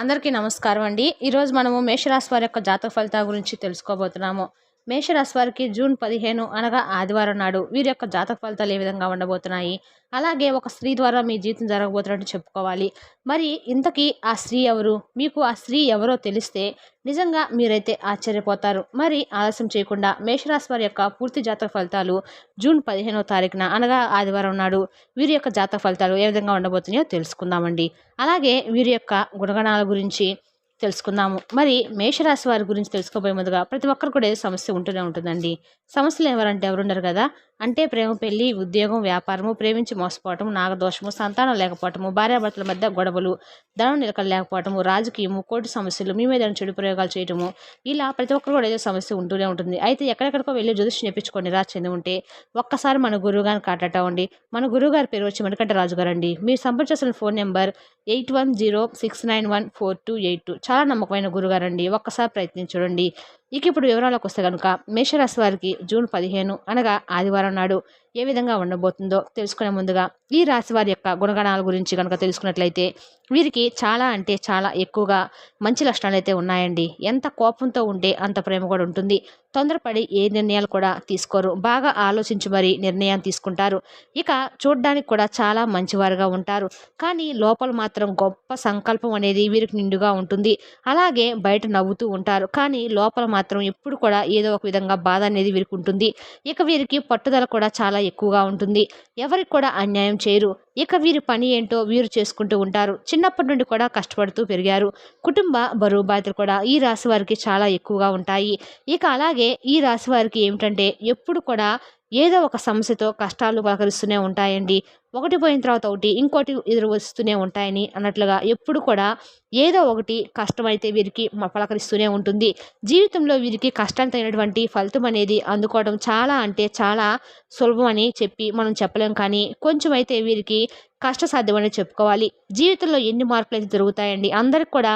అందరికీ నమస్కారం అండి. ఈరోజు మనము మేషరాశి వారి యొక్క జాతక ఫలితాల గురించి తెలుసుకోబోతున్నాము. మేషరాశి వారికి జూన్ పదిహేను అనగా ఆదివారం నాడు వీరి యొక్క జాతక ఫలితాలు ఏ విధంగా ఉండబోతున్నాయి? అలాగే ఒక స్త్రీ ద్వారా మీ జీవితం జరగబోతున్నట్టు చెప్పుకోవాలి. మరి ఇంతకీ ఆ స్త్రీ ఎవరు? మీకు ఆ స్త్రీ ఎవరో తెలిస్తే నిజంగా మీరైతే ఆశ్చర్యపోతారు. మరి ఆలస్యం చేయకుండా మేషరాశి వారి యొక్క పూర్తి జాతక ఫలితాలు జూన్ పదిహేనవ తారీఖున అనగా ఆదివారం నాడు వీరి యొక్క జాతక ఫలితాలు ఏ విధంగా ఉండబోతున్నాయో తెలుసుకుందామండి. అలాగే వీరి యొక్క గుణగణాల గురించి తెలుసుకుందాము. మరి మేషరాశి వారి గురించి తెలుసుకోబోయే ముందుగా ప్రతి ఒక్కరు కూడా ఏదో సమస్య ఉంటూనే ఉంటుందండి. సమస్యలు ఎవరంటే ఎవరున్నారు కదా? అంటే ప్రేమ పెళ్ళి ఉద్యోగం వ్యాపారము ప్రేమించి మోసపోవటము నాగదోషము సంతానం లేకపోవటము భార్యాభర్తల మధ్య గొడవలు ధనం నిలకలు లేకపోవటము రాజకీయము కోర్టు సమస్యలు మీ మీద చెడు ప్రయోగాలు చేయటము ఇలా ప్రతి ఒక్కరు కూడా ఏదో సమస్య ఉంటూనే ఉంటుంది. అయితే ఎక్కడెక్కడికో వెళ్ళి జ్యోతిష్ చెప్పించుకొని రా చెంది ఉంటే ఒక్కసారి మన గురువు గారిని కాంటాక్ట్ మన గురువు గారి పేరు వచ్చి మణికంఠ రాజు గారు అండి మీరు సంప్రదించాల్సిన phone number eight one zero six nine one four two eight two. చాలా నమ్మకమైన గురుగారండి. ఒక్కసారి ప్రయత్నించండి ఇక ఇప్పుడు వివరాలకు వస్తే కనుక మేషరాశి వారికి జూన్ పదిహేను అనగా ఆదివారం నాడు ఏ విధంగా ఉండబోతుందో తెలుసుకునే ముందుగా ఈ రాశి వారి యొక్క గుణగణాల గురించి కనుక తెలుసుకున్నట్లయితే వీరికి చాలా అంటే చాలా ఎక్కువగా మంచి లక్షణాలు అయితే ఉన్నాయండి. ఎంత కోపంతో ఉంటే అంత ప్రేమ కూడా ఉంటుంది. తొందరపడి ఏ నిర్ణయాలు కూడా తీసుకోరు. బాగా ఆలోచించి మరీ నిర్ణయం తీసుకుంటారు. ఇక చూడడానికి కూడా చాలా మంచివారుగా ఉంటారు. కానీ లోపల మాత్రం గొప్ప సంకల్పం అనేది వీరికి నిండుగా ఉంటుంది. అలాగే బయట నవ్వుతూ ఉంటారు. కానీ లోపల మాత్రం ఎప్పుడు కూడా ఏదో ఒక విధంగా బాధ అనేది వీరికి ఉంటుంది ఇక వీరికి పట్టుదల కూడా చాలా ఎక్కువగా ఉంటుంది. ఎవరికి కూడా అన్యాయం చేయరు. ఇక వీరి పని ఏంటో వీరు చేసుకుంటూ ఉంటారు. చిన్నప్పటి నుండి కూడా కష్టపడుతూ పెరిగారు. కుటుంబ బరువు బాధ్యతలు కూడా ఈ రాశి వారికి చాలా ఎక్కువగా ఉంటాయి. ఇక అలాగే ఈ రాశి వారికి ఏమిటంటే ఎప్పుడు కూడా ఏదో ఒక సమస్యతో కష్టాలు పలకరిస్తూనే ఉంటాయండి. ఒకటి పోయిన తర్వాత ఒకటి ఇంకోటి ఎదురు వస్తూనే ఉంటాయని అన్నట్లుగా ఎప్పుడు కూడా ఏదో ఒకటి కష్టమైతే వీరికి పలకరిస్తూనే ఉంటుంది. జీవితంలో వీరికి కష్టం తగినటువంటి ఫలితం అనేది అందుకోవడం చాలా అంటే చాలా సులభం అని చెప్పి మనం చెప్పలేం కానీ కొంచెం అయితే వీరికి కష్టసాధ్యమని చెప్పుకోవాలి. జీవితంలో ఎన్ని మార్పులు అయితే జరుగుతాయండి అందరికి కూడా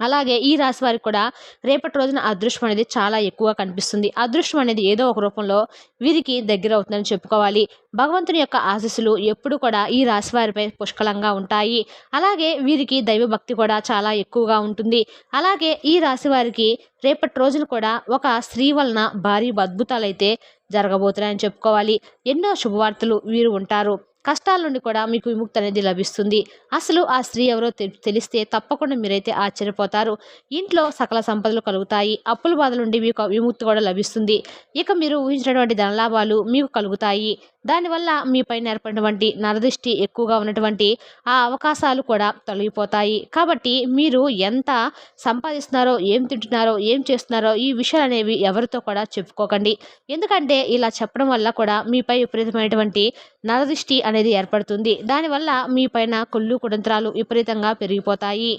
అలాగే ఈ రాశి వారికి కూడా రేపటి రోజున అదృష్టం అనేది చాలా ఎక్కువగా కనిపిస్తుంది. అదృష్టం అనేది ఏదో ఒక రూపంలో వీరికి దగ్గర అవుతుందని చెప్పుకోవాలి. భగవంతుని యొక్క ఆశీస్సులు ఎప్పుడు కూడా ఈ రాశి వారిపై పుష్కలంగా ఉంటాయి. అలాగే వీరికి దైవభక్తి కూడా చాలా ఎక్కువగా ఉంటుంది. అలాగే ఈ రాశి వారికి రేపటి రోజులు కూడా ఒక స్త్రీ వలన భారీ అద్భుతాలు అయితే జరగబోతున్నాయని చెప్పుకోవాలి. ఎన్నో శుభవార్తలు వీరు ఉంటారు. కష్టాల నుండి కూడా మీకు విముక్తి అనేది లభిస్తుంది. అసలు ఆ స్త్రీ ఎవరో తెలిస్తే తప్పకుండా మీరైతే ఆశ్చర్యపోతారు. ఇంట్లో సకల సంపదలు కలుగుతాయి. అప్పుల బాధల నుండి మీకు విముక్తి కూడా లభిస్తుంది. ఇక మీరు ఊహించినటువంటి ధనలాభాలు మీకు కలుగుతాయి. దానివల్ల మీపైన ఏర్పడినటువంటి నరదృష్టి ఎక్కువగా ఉన్నటువంటి ఆ అవకాశాలు కూడా తొలగిపోతాయి. కాబట్టి మీరు ఎంత సంపాదిస్తున్నారో ఏం తింటున్నారో ఏం చేస్తున్నారో ఈ విషయాలు అనేవి ఎవరితో కూడా చెప్పుకోకండి. ఎందుకంటే ఇలా చెప్పడం వల్ల కూడా మీపై విపరీతమైనటువంటి నరదృష్టి అనేది ఏర్పడుతుంది. దానివల్ల మీ పైన కొల్లు కుడంత్రాలు విపరీతంగా పెరిగిపోతాయి.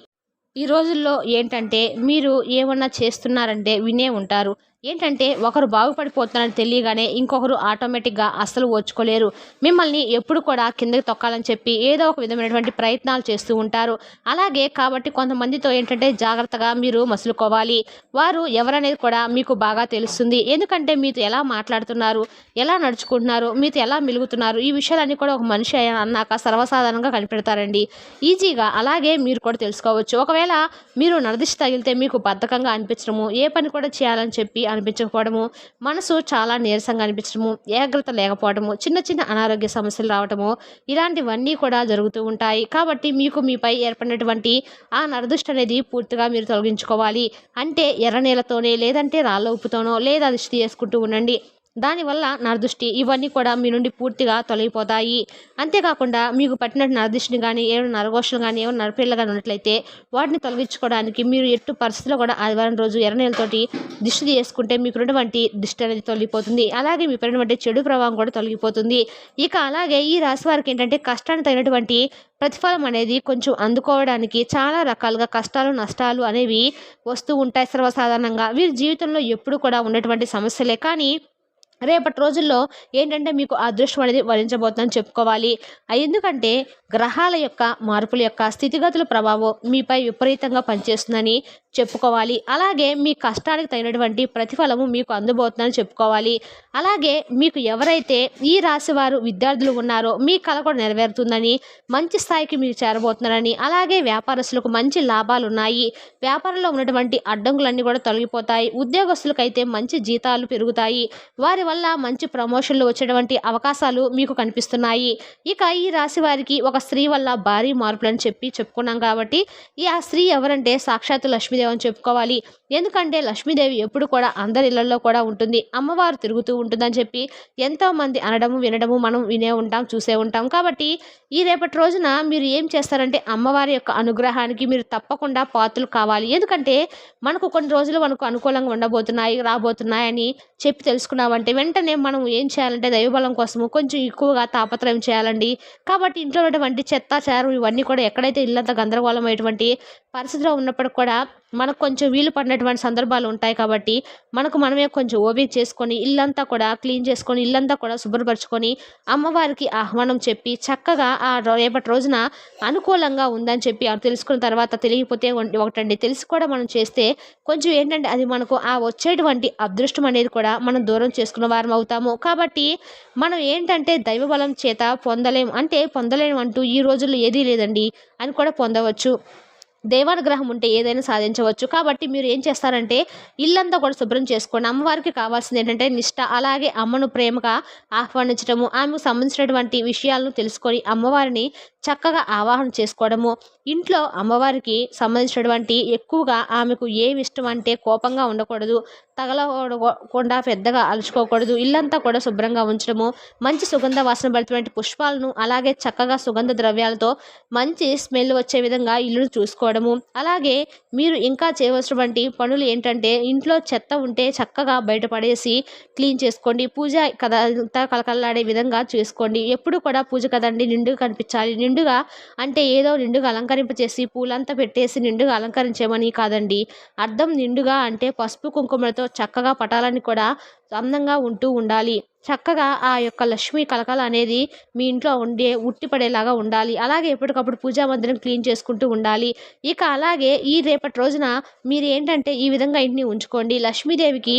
ఈ రోజుల్లో ఏంటంటే మీరు ఏమన్నా చేస్తున్నారంటే వినే ఉంటారు. ఏంటంటే ఒకరు బాగుపడిపోతున్నారని తెలియగానే ఇంకొకరు ఆటోమేటిక్గా అస్సలు ఓచుకోలేరు. మిమ్మల్ని ఎప్పుడు కూడా కిందకి తొక్కాలని చెప్పి ఏదో ఒక విధమైనటువంటి ప్రయత్నాలు చేస్తూ ఉంటారు. అలాగే కాబట్టి కొంతమందితో ఏంటంటే జాగ్రత్తగా మీరు మసులుకోవాలి. వారు ఎవరనేది కూడా మీకు బాగా తెలుస్తుంది. ఎందుకంటే మీతో ఎలా మాట్లాడుతున్నారు ఎలా నడుచుకుంటున్నారు మీతో ఎలా మిలుగుతున్నారు ఈ విషయాలన్నీ కూడా ఒక మనిషి అన్నాక సర్వసాధారణంగా కనిపెడతారండి. ఈజీగా అలాగే మీరు కూడా తెలుసుకోవచ్చు. ఒకవేళ మీరు నరదిష్టి తగిలితే మీకు బద్ధకంగా అనిపించడము ఏ పని కూడా చేయాలని చెప్పి అనిపించకపోవడము మనసు చాలా నీరసంగా అనిపించడము ఏకాగ్రత లేకపోవడము చిన్న చిన్న అనారోగ్య సమస్యలు రావడము ఇలాంటివన్నీ కూడా జరుగుతూ ఉంటాయి. కాబట్టి మీకు మీపై ఏర్పడినటువంటి ఆ నరదృష్టి అనేది పూర్తిగా మీరు తొలగించుకోవాలి. అంటే ఎర్ర నీళ్ళతోనే లేదంటే రాళ్ళ ఉప్పుతోనో లేదా దిష్టి చేసుకుంటూ ఉండండి. దానివల్ల నరదృష్టి ఇవన్నీ కూడా మీ నుండి పూర్తిగా తొలగిపోతాయి. అంతేకాకుండా మీకు పట్టిన నరదృష్టిని కానీ ఏమైనా నరగోషలు కానీ ఏమైనా నరపిల్ల కానీ ఉన్నట్లయితే వాటిని తొలగించుకోవడానికి మీరు ఎట్టు పరిస్థితిలో కూడా ఆదివారం రోజు ఎర్రనీళ్ళతోటి దిష్టి చేసుకుంటే మీకు ఉన్నటువంటి దిష్టి అనేది తొలగిపోతుంది. అలాగే మీ పడినటువంటి చెడు ప్రభావం కూడా తొలగిపోతుంది. ఇక అలాగే ఈ రాశి వారికి ఏంటంటే కష్టాన్ని తగినటువంటి ప్రతిఫలం అనేది కొంచెం అందుకోవడానికి చాలా రకాలుగా కష్టాలు నష్టాలు అనేవి వస్తూ ఉంటాయి సర్వసాధారణంగా. వీరి జీవితంలో ఎప్పుడు కూడా ఉన్నటువంటి సమస్యలే. కానీ రేపటి రోజుల్లో ఏంటంటే మీకు అదృష్టం అనేది వరించబోతుందని చెప్పుకోవాలి. ఎందుకంటే గ్రహాల యొక్క మార్పుల యొక్క స్థితిగతుల ప్రభావం మీపై విపరీతంగా పనిచేస్తుందని చెప్పుకోవాలి. అలాగే మీ కష్టానికి తగినటువంటి ప్రతిఫలము మీకు అందుబోతుందని చెప్పుకోవాలి. అలాగే మీకు ఎవరైతే ఈ రాశి వారు విద్యార్థులు ఉన్నారో మీ కళ కూడా నెరవేరుతుందని మంచి స్థాయికి మీరు చేరబోతున్నారని అలాగే వ్యాపారస్తులకు మంచి లాభాలు ఉన్నాయి వ్యాపారంలో ఉన్నటువంటి అడ్డంకులన్నీ కూడా తొలగిపోతాయి. ఉద్యోగస్తులకైతే మంచి జీతాలు పెరుగుతాయి. వారి వల్ల మంచి ప్రమోషన్లు వచ్చేటువంటి అవకాశాలు మీకు కనిపిస్తున్నాయి. ఇక ఈ రాశి వారికి ఒక స్త్రీ వల్ల భారీ మార్పులని చెప్పి చెప్పుకున్నాం కాబట్టి ఈ ఆ స్త్రీ ఎవరంటే సాక్షాత్తు లక్ష్మీదేవి అని చెప్పుకోవాలి. ఎందుకంటే లక్ష్మీదేవి ఎప్పుడు కూడా అందరి ఇళ్ళలో కూడా ఉంటుంది. అమ్మవారు తిరుగుతూ ఉంటుందని చెప్పి ఎంతోమంది అనడము వినడము మనం వినే ఉంటాం చూసే ఉంటాం. కాబట్టి ఈ రేపటి రోజున మీరు ఏం చేస్తారంటే అమ్మవారి యొక్క అనుగ్రహానికి మీరు తప్పకుండా పాత్రలు కావాలి. ఎందుకంటే మనకు కొన్ని రోజులు మనకు అనుకూలంగా ఉండబోతున్నాయి రాబోతున్నాయని చెప్పి తెలుసుకున్నామంటే వెంటనే మనం ఏం చేయాలంటే దైవబలం కోసము కొంచెం ఎక్కువగా తాపత్రయం చేయాలండి. కాబట్టి ఇంట్లో ఉన్నటువంటి చెత్త చారు ఇవన్నీ కూడా ఎక్కడైతే ఇల్లంతా గందరగోళమైనటువంటి పరిస్థితిలో ఉన్నప్పటికి కూడా మనకు కొంచెం వీలు పడినటువంటి సందర్భాలు ఉంటాయి కాబట్టి మనకు మనమే కొంచెం ఓపిక చేసుకొని ఇల్లంతా కూడా క్లీన్ చేసుకొని ఇల్లంతా కూడా శుభ్రపరచుకొని అమ్మవారికి ఆహ్వానం చెప్పి చక్కగా ఆ రో- రేపటి రోజున అనుకూలంగా ఉందని చెప్పి తెలుసుకున్న తర్వాత తెలియకపోతే ఒకటండి. తెలిసి కూడా మనం చేస్తే కొంచెం ఏంటంటే అది మనకు ఆ వచ్చేటువంటి అదృష్టం అనేది కూడా మనం దూరం చేసుకున్న వారం అవుతాము. కాబట్టి మనం ఏంటంటే దైవబలం చేత పొందలేం అంటే పొందలేము అంటూ ఈ రోజుల్లో ఏదీ లేదండి అని కూడా పొందవచ్చు. దేవానుగ్రహం ఉంటే ఏదైనా సాధించవచ్చు. కాబట్టి మీరు ఏం చేస్తారంటే ఇల్లంతా కూడా శుభ్రం చేసుకోండి. అమ్మవారికి కావాల్సింది ఏంటంటే నిష్ట అలాగే అమ్మను ప్రేమగా ఆహ్వానించడము. ఆమెకు సంబంధించినటువంటి విషయాలను తెలుసుకొని అమ్మవారిని చక్కగా ఆవాహన చేసుకోవడము. ఇంట్లో అమ్మవారికి సంబంధించినటువంటి ఎక్కువగా ఆమెకు ఏమి ఇష్టం అంటే కోపంగా ఉండకూడదు తగలకుండా పెద్దగా అలుచుకోకూడదు ఇల్లంతా కూడా శుభ్రంగా ఉంచడము. మంచి సుగంధ వాసన పడుతున్నటువంటి పుష్పాలను అలాగే చక్కగా సుగంధ ద్రవ్యాలతో మంచి స్మెల్ వచ్చే విధంగా ఇల్లును చూసుకోవడం చూసుకోవడము అలాగే మీరు ఇంకా చేయవలసినటువంటి పనులు ఏంటంటే ఇంట్లో చెత్త ఉంటే చక్కగా బయటపడేసి క్లీన్ చేసుకోండి. పూజ కథ అంతా కలకల్లాడే విధంగా చేసుకోండి. ఎప్పుడు కూడా పూజ కదండి నిండుగా కనిపించాలి. నిండుగా అంటే ఏదో నిండుగా అలంకరింపచేసి పూలంతా పెట్టేసి నిండుగా అలంకరించేమని కాదండి. అర్థం నిండుగా అంటే పసుపు కుంకుమలతో చక్కగా పటాలని కూడా అందంగా ఉంటూ ఉండాలి. చక్కగా ఆ యొక్క లక్ష్మీ కలకల అనేది మీ ఇంట్లో ఉండే ఉట్టిపడేలాగా ఉండాలి. అలాగే ఎప్పటికప్పుడు పూజా మందిరం క్లీన్ చేసుకుంటూ ఉండాలి. ఇక అలాగే ఈ రేపటి రోజున మీరు ఏంటంటే ఈ విధంగా ఇంటిని ఉంచుకోండి. లక్ష్మీదేవికి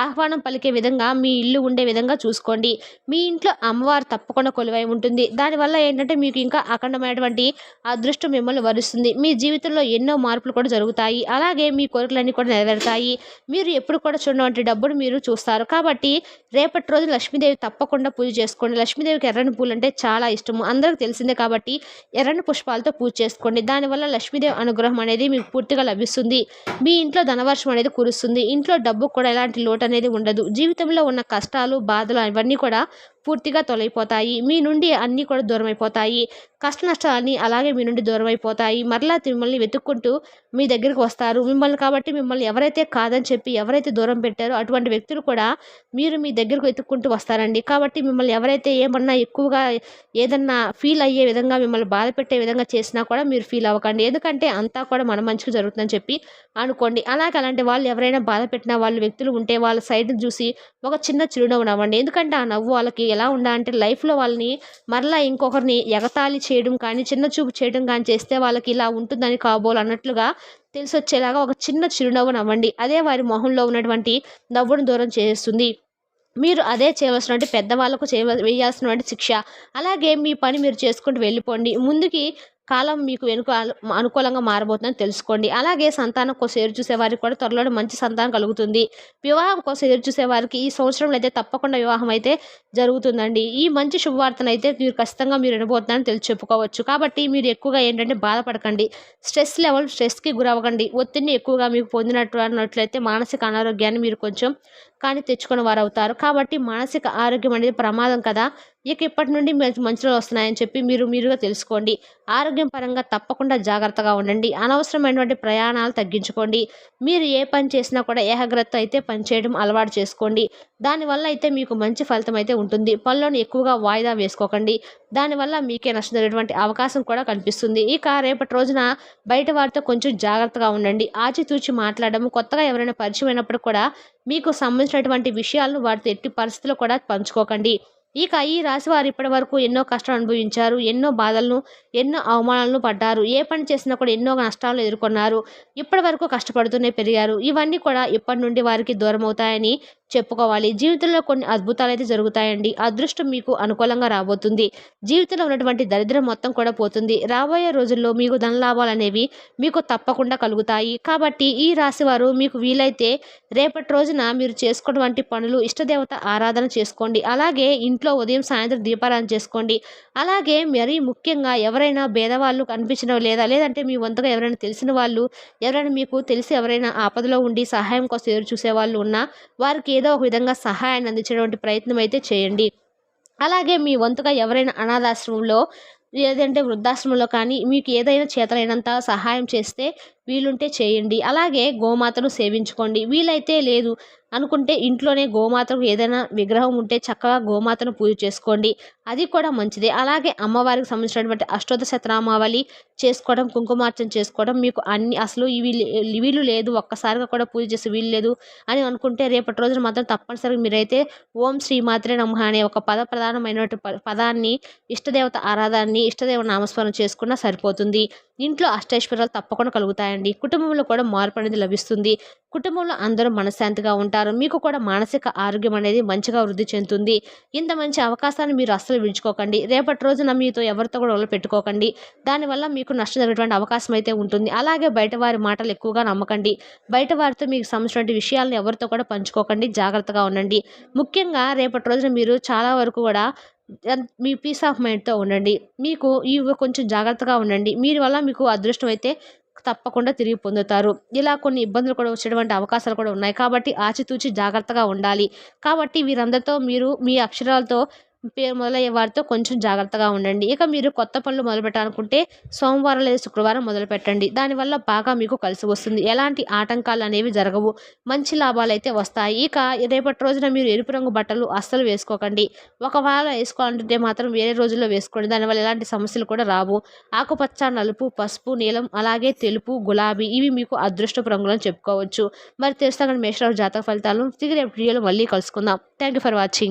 ఆహ్వానం పలికే విధంగా మీ ఇల్లు ఉండే విధంగా చూసుకోండి. మీ ఇంట్లో అమ్మవారు తప్పకుండా కొలువై ఉంటుంది. దానివల్ల ఏంటంటే మీకు ఇంకా అఖండమైనటువంటి అదృష్టం మిమ్మల్ని వరుస్తుంది. మీ జీవితంలో ఎన్నో మార్పులు కూడా జరుగుతాయి. అలాగే మీ కోరికలన్నీ కూడా నెరవేరుతాయి. మీరు ఎప్పుడు కూడా చూడటువంటి డబ్బును మీరు చూస్తారు. కాబట్టి రేపటి రోజు లక్ష్మీదేవి తప్పకుండా పూజ చేసుకోండి. లక్ష్మీదేవికి ఎర్రని పూలు అంటే చాలా ఇష్టము. అందరికి తెలిసిందే కాబట్టి ఎర్రని పుష్పాలతో పూజ చేసుకోండి. దానివల్ల లక్ష్మీదేవి అనుగ్రహం అనేది మీకు పూర్తిగా లభిస్తుంది. మీ ఇంట్లో ధనవర్షం అనేది కురుస్తుంది. ఇంట్లో డబ్బు కూడా ఎలాంటి లోటు అనేది ఉండదు. జీవితంలో ఉన్న కష్టాలు బాధలు అవన్నీ కూడా పూర్తిగా తొలగిపోతాయి. మీ నుండి అన్నీ కూడా దూరమైపోతాయి. కష్ట నష్టాలన్నీ అలాగే మీ నుండి దూరం అయిపోతాయి మరలా మిమ్మల్ని వెతుక్కుంటూ మీ దగ్గరికి వస్తారు. మిమ్మల్ని కాబట్టి మిమ్మల్ని ఎవరైతే కాదని చెప్పి ఎవరైతే దూరం పెట్టారో అటువంటి వ్యక్తులు కూడా మీరు మీ దగ్గరకు వెతుక్కుంటూ వస్తారండి. కాబట్టి మిమ్మల్ని ఎవరైతే ఏమన్నా ఎక్కువగా ఏదన్నా ఫీల్ అయ్యే విధంగా మిమ్మల్ని బాధ పెట్టే విధంగా చేసినా కూడా మీరు ఫీల్ అవ్వకండి. ఎందుకంటే అంతా కూడా మన మంచిగా జరుగుతుందని చెప్పి అనుకోండి. అలాగే అలాంటి వాళ్ళు ఎవరైనా బాధ పెట్టిన వాళ్ళు వ్యక్తులు ఉంటే వాళ్ళ సైడ్ చూసి ఒక చిన్న చిరునవ్వు నవ్వండి. ఎందుకంటే ఆ నవ్వు వాళ్ళకి ఎలా ఉండాలంటే లైఫ్లో వాళ్ళని మరలా ఇంకొకరిని ఎగతాళి చేయడం కానీ చిన్న చూపు చేయడం కానీ చేస్తే వాళ్ళకి ఇలా ఉంటుందని కాబోలు అన్నట్లుగా తెలిసి వచ్చేలాగా ఒక చిన్న చిరునవ్వు నవ్వండి. అదే వారి మొహంలో ఉన్నటువంటి నవ్వును దూరం చేస్తుంది. మీరు అదే చేయవలసినటువంటి పెద్దవాళ్ళకు చేయ వేయాల్సినటువంటి శిక్ష. అలాగే మీ పని మీరు చేసుకుంటూ వెళ్ళిపోండి. ముందుకి కాలం మీకు వెనుక అనుకూలంగా మారబోతుందని తెలుసుకోండి. అలాగే సంతానం కోసం ఎదురు వారికి కూడా త్వరలో మంచి సంతానం కలుగుతుంది. వివాహం కోసం ఎదురు వారికి ఈ సంవత్సరంలో అయితే తప్పకుండా వివాహం అయితే జరుగుతుందండి. ఈ మంచి శుభవార్తను అయితే మీరు ఖచ్చితంగా మీరు వినబోతున్నారని తెలిసి చెప్పుకోవచ్చు. కాబట్టి మీరు ఎక్కువగా ఏంటంటే బాధపడకండి. స్ట్రెస్ లెవెల్ స్ట్రెస్కి గురవ్వకండి. ఒత్తిడిని ఎక్కువగా మీకు పొందినట్టు అన్నట్లయితే మానసిక అనారోగ్యాన్ని మీరు కొంచెం కానీ తెచ్చుకున్న వారు అవుతారు కాబట్టి మానసిక ఆరోగ్యం అనేది ప్రమాదం కదా. ఇక ఇప్పటి నుండి మంచి మంచి రోజులు వస్తున్నాయని చెప్పి మీరు మీరుగా తెలుసుకోండి. ఆరోగ్యం పరంగా తప్పకుండా జాగ్రత్తగా ఉండండి. అనవసరమైనటువంటి ప్రయాణాలు తగ్గించుకోండి. మీరు ఏ పని చేసినా కూడా ఏకాగ్రత అయితే పని చేయడం అలవాటు చేసుకోండి. దానివల్ల అయితే మీకు మంచి ఫలితం అయితే ఉంటుంది. పనులను ఎక్కువగా వాయిదా వేసుకోకండి. దానివల్ల మీకే నష్టం జరిగేటువంటి అవకాశం కూడా కనిపిస్తుంది. ఇక రేపటి రోజున బయట వారితో కొంచెం జాగ్రత్తగా ఉండండి. ఆచితూచి మాట్లాడడం కొత్తగా ఎవరైనా పరిచయం అయినప్పుడు కూడా మీకు సంబంధించినటువంటి విషయాలను వారితో ఎట్టి పరిస్థితుల్లో కూడా పంచుకోకండి. ఇక ఈ రాశి వారు ఇప్పటి వరకు ఎన్నో కష్టాలు అనుభవించారు ఎన్నో బాధలను ఎన్నో అవమానాలను పడ్డారు ఏ పని చేసినా కూడా ఎన్నో నష్టాలను ఎదుర్కొన్నారు ఇప్పటి వరకు కష్టపడుతూనే పెరిగారు. ఇవన్నీ కూడా ఇప్పటి నుండి వారికి దూరం అవుతాయని చెప్పుకోవాలి. జీవితంలో కొన్ని అద్భుతాలు అయితే జరుగుతాయండి. అదృష్టం మీకు అనుకూలంగా రాబోతుంది. జీవితంలో ఉన్నటువంటి దరిద్రం మొత్తం కూడా పోతుంది. రాబోయే రోజుల్లో మీకు ధన లాభాలు అనేవి మీకు తప్పకుండా కలుగుతాయి. కాబట్టి ఈ రాశి వారు మీకు వీలైతే రేపటి రోజున మీరు చేసుకున్నటువంటి పనులు ఇష్టదేవత ఆరాధన చేసుకోండి. అలాగే ఇంట్లో ఉదయం సాయంత్రం దీపారాధన చేసుకోండి. అలాగే మరీ ముఖ్యంగా ఎవరైనా భేదవాళ్ళు కనిపించడం లేదా లేదంటే మీ వంతుగా ఎవరైనా తెలిసిన వాళ్ళు ఎవరైనా మీకు తెలిసి ఎవరైనా ఆపదలో ఉండి సహాయం కోసం ఎదురు చూసే వాళ్ళు ఉన్నా వారికి ఏదో ఒక విధంగా సహాయాన్ని అందించేటువంటి ప్రయత్నం అయితే చేయండి. అలాగే మీ వంతుగా ఎవరైనా అనాథాశ్రమంలో లేదంటే వృద్ధాశ్రమంలో కానీ మీకు ఏదైనా చేతనైనంత సహాయం చేస్తే వీలుంటే చేయండి. అలాగే గోమాతను సేవించుకోండి. వీలైతే లేదు అనుకుంటే ఇంట్లోనే గోమాతకు ఏదైనా విగ్రహం ఉంటే చక్కగా గోమాతను పూజ చేసుకోండి. అది కూడా మంచిదే. అలాగే అమ్మవారికి సంబంధించినటువంటి అష్టోత్తర శతనామావళి చేసుకోవడం కుంకుమార్చన చేసుకోవడం మీకు అన్ని అసలు ఇవి వీలు లేదు ఒక్కసారిగా కూడా పూజ చేసి వీలు లేదు అని అనుకుంటే రేపటి రోజున మాత్రం తప్పనిసరిగా మీరైతే ఓం శ్రీ మాత్రే నమ అనే ఒక పద ప్రధానమైనటువంటి పదాన్ని ఇష్టదేవత ఆరాధాన్ని ఇష్టదేవ నామస్మరణ చేసుకున్నా సరిపోతుంది. ఇంట్లో అష్టైశ్వర్యాలు తప్పకుండా కలుగుతాయండి. కుటుంబంలో కూడా మార్పు అనేది లభిస్తుంది. కుటుంబంలో అందరూ మనశ్శాంతిగా ఉంటారు. మీకు కూడా మానసిక ఆరోగ్యం అనేది మంచిగా వృద్ధి చెందుతుంది. ఇంత మంచి అవకాశాన్ని మీరు అస్సలు విడుచుకోకండి రేపటి రోజున మీతో ఎవరితో కూడా వల్ల పెట్టుకోకండి. దానివల్ల మీకు నష్టం జరిగేటువంటి అవకాశం అయితే ఉంటుంది. అలాగే బయట వారి మాటలు ఎక్కువగా నమ్మకండి. బయట వారితో మీకు సంబంధించిన విషయాలను ఎవరితో కూడా పంచుకోకండి. జాగ్రత్తగా ఉండండి. ముఖ్యంగా రేపటి రోజున మీరు చాలా వరకు కూడా మీ పీస్ ఆఫ్ మైండ్తో ఉండండి. మీకు ఇవి కొంచెం జాగ్రత్తగా ఉండండి. మీరు వల్ల మీకు అదృష్టం అయితే తప్పకుండా తిరిగి పొందుతారు. ఇలా కొన్ని ఇబ్బందులు కూడా వచ్చేటువంటి అవకాశాలు కూడా ఉన్నాయి. కాబట్టి ఆచితూచి జాగ్రత్తగా ఉండాలి. కాబట్టి వీరందరితో మీరు మీ అక్షరాలతో మొదలయ్యే వారితో కొంచెం జాగ్రత్తగా ఉండండి. ఇక మీరు కొత్త పనులు మొదలు పెట్టాలనుకుంటే సోమవారం లేదా శుక్రవారం మొదలు పెట్టండి దానివల్ల బాగా మీకు కలిసి వస్తుంది. ఎలాంటి ఆటంకాలు అనేవి జరగవు. మంచి లాభాలు అయితే వస్తాయి. ఇక రేపటి రోజున మీరు ఎరుపు రంగు బట్టలు అస్సలు వేసుకోకండి. ఒకవేళ వేసుకోవాలంటే మాత్రం వేరే రోజుల్లో వేసుకోండి. దానివల్ల ఎలాంటి సమస్యలు కూడా రావు. ఆకుపచ్చ నలుపు పసుపు నీలం అలాగే తెలుపు గులాబీ ఇవి మీకు అదృష్టపు రంగులను చెప్పుకోవచ్చు. మరి తెలుస్తా కానీ మేషరావు జాతక ఫలితాలను తిరిగి రేపు వీడియోలో మళ్ళీ కలుసుకుందాం. Thank you for watching